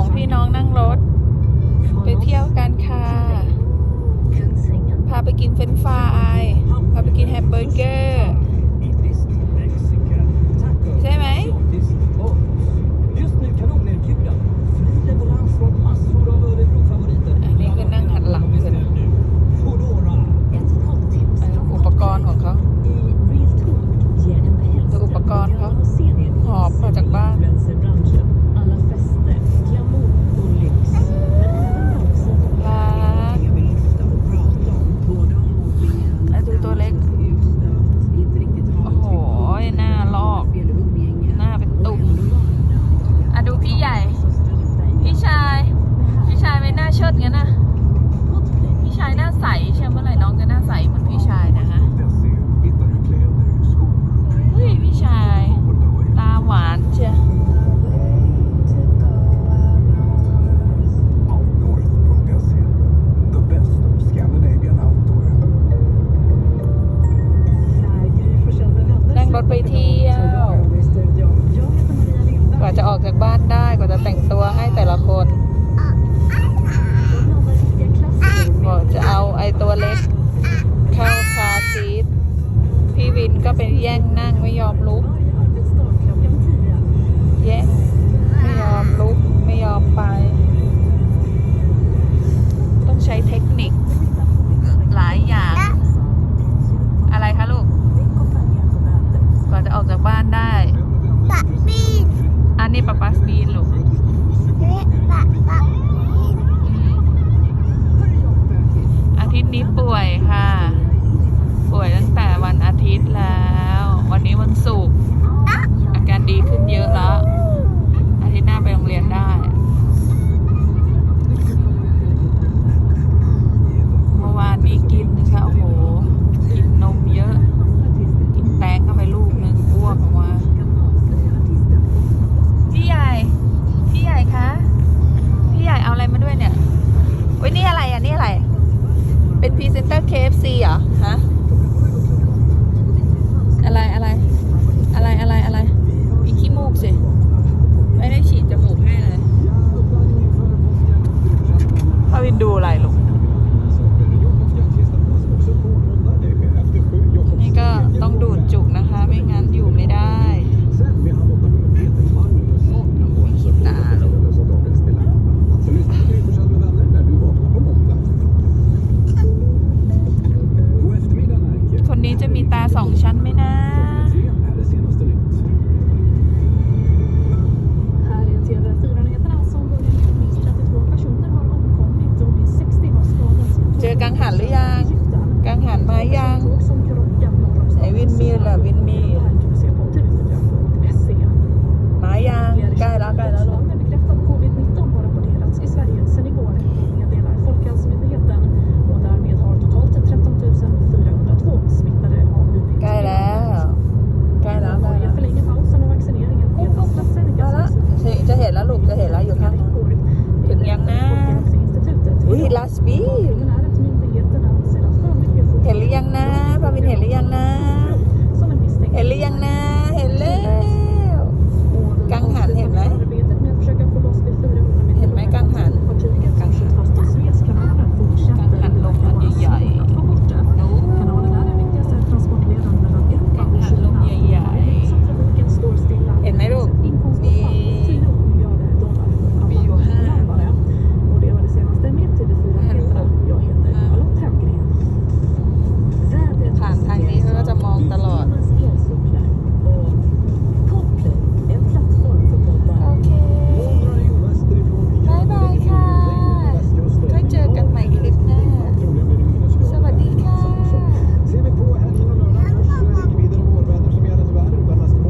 องพี่น้องนั่งรถ ไปเที่ยวกันค่ะ พาไปกินเฟรนฟราย พาไปกินแฮมเบอร์เกอร์ ใช่ไหม Just nu kanonerbjudande. Fri leverans från massor av Örebro-favoriter. อันนี้คือนั่งหันหลังขึ้น Foodora. อันนี้อุปกรณ์ของเขาดูอุปกรณ์เขาหอบมาจากบ้าน Alla fester, glamour och lyx. Men även de som รัก Jag vill lyfta och prata om på dem och ben. ไอ้ดูตัวเล็ก Inte riktigt โอ้โห หน้าลอก fel umgänge. หน้าเป็นตุ่มอะดูพี่ใหญ่ พี่ชาย พี่ชายไม่น่าเชิด งั้นนะพี่ชายหน้าใสเชื่อเมื่อไหร่น้องจะหน้าใสเหมือนพี่ชายนะฮะเฮ้ยพี่ชาย ตาหวานเชียนั่งรถไปเที่ยวกว่าจะออกจากบ้านได้กว่าจะแต่งตัวให้แต่ละคน บอกจะเอาไอ้ตัวเล็ก เข้าคาซีทพี่วินก็เป็นแย่งนั่งไม่ยอมลุก แย่งไม่ยอมลุก ไม่ยอมไป ต้องใช้เทคนิค หลายอย่าง อะไรคะลูก กว่าจะออกจากบ้านได้ ปะปีน อันนี้ปะปัสบีนลูก เละปะปะปีน อืมอาทิตย์นี้ป่วยค่ะ ป่วยตั้งแต่วันอาทิตย์แล้ว วันนี้วันศุกร์อาการดีขึ้นเยอะแล้วอาทิตย์หน้าไปโรงเรียนได้ เมื่อวานนี้กินนะคะโอ้โห กินนมเยอะ กินแตงเข้าไปลูกนึงอ้วกออกมาพี่ใหญ่ พี่ใหญ่คะ พี่ใหญ่เอาอะไรมาด้วยเนี่ยเว้ยนี่อะไรอะ นี่อะไร เป็นพรีเซนเตอร์ KFC เหรอ ฮะ อะไรอะไร อะไรอะไรอะไรอีกขี้มูกสิ เจอกังหันหรือยัง กังหันมายัง Tåg som krockar norr om ไอ้วินมีเหรอวินมี Det här kan du se på tv4.se. มายังใกล้แล้วใกล้แล้วลูก Med ห็นหรือยังนะพาวินเห็นหรือยังนะ som en misstänkt เห็นหรือยังนะ เห็นแล้ว